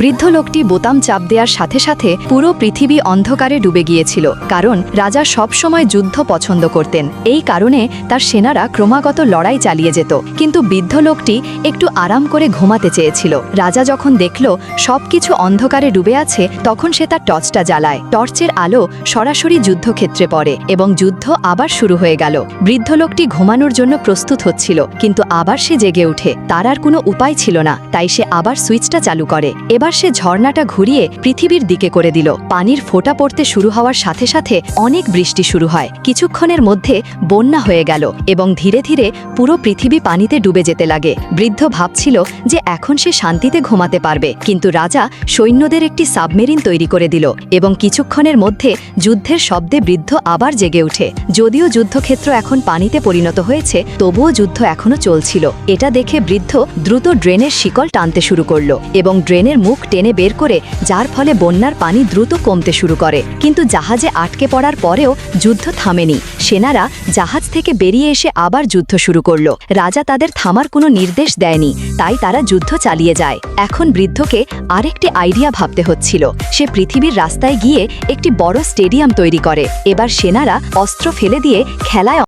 বৃদ্ধ লোকটি বোতাম চাপ দেওয়ার সাথে সাথে পুরো পৃথিবী অন্ধকারে ডুবে গিয়েছিল, কারণ রাজা সবসময় যুদ্ধ পছন্দ করতেন। এই কারণে তার সেনারা ক্রমাগত লড়াই চালিয়ে যেত। কিন্তু বৃদ্ধ লোকটি একটু আরাম করে ঘুমাতে চেয়েছিল। রাজা যখন দেখল সবকিছু অন্ধকারে ডুবে আছে, তখন সে তার টর্চটা জ্বালায়। টর্চের আলো সরাসরি যুদ্ধক্ষেত্রে পড়ে এবং যুদ্ধ আবার শুরু হয়ে গেল। বৃদ্ধ লোকটি ঘুমানোর জন্য প্রস্তুত হচ্ছিল, কিন্তু আবার সে জেগে ওঠে। তার আর কোনো উপায় ছিল না, তাই সে আবার সুইচটা চালু করে এবার সে ঝর্ণাটা ঘুরিয়ে পৃথিবীর দিকে করে দিল। পানির ফোঁটা পড়তে শুরু হওয়ার সাথে সাথে অনেক বৃষ্টি শুরু হয়। কিছুক্ষণের মধ্যে বন্যা হয়ে গেল এবং ধীরে ধীরে পুরো পৃথিবী পানিতে ডুবে যেতে লাগে। বৃদ্ধ ভাবছিল যে এখন সে শান্তিতে ঘুমাতে পারবে। কিন্তু রাজা সৈন্যদের একটি সাবমেরিন তৈরি করে দিল এবং কিছুক্ষণের মধ্যে যুদ্ধের শব্দে বৃদ্ধ আবার জেগে ওঠে। যদিও যুদ্ধক্ষেত্র এখন পানিতে পরিণত হয়েছে, তবুও যুদ্ধ এখনও চলছিল। এটা দেখে বৃদ্ধ দ্রুত ড্রেনের শিকল টানতে শুরু করল এবং ড্রেনের মুখ টেনে বের করে, যার ফলে বন্যার পানি দ্রুত কমতে শুরু করে। কিন্তু জাহাজে আটকে পড়ার পরেও যুদ্ধ থামেনি। সেনারা জাহাজ থেকে বেরিয়ে এসে আবার যুদ্ধ শুরু করল। রাজা তাদের থামার কোনো নির্দেশ দেয়নি, তাই তারা যুদ্ধ চালিয়ে যায়। এখন বৃদ্ধকে আরেকটি আইডিয়া ভাবতে হচ্ছিল। সে পৃথিবীর রাস্তায় গিয়ে একটি বড় স্টেডিয়াম তৈরি করে। এবার সেনারা অস্ত্র ফেলে দিয়ে খেলায়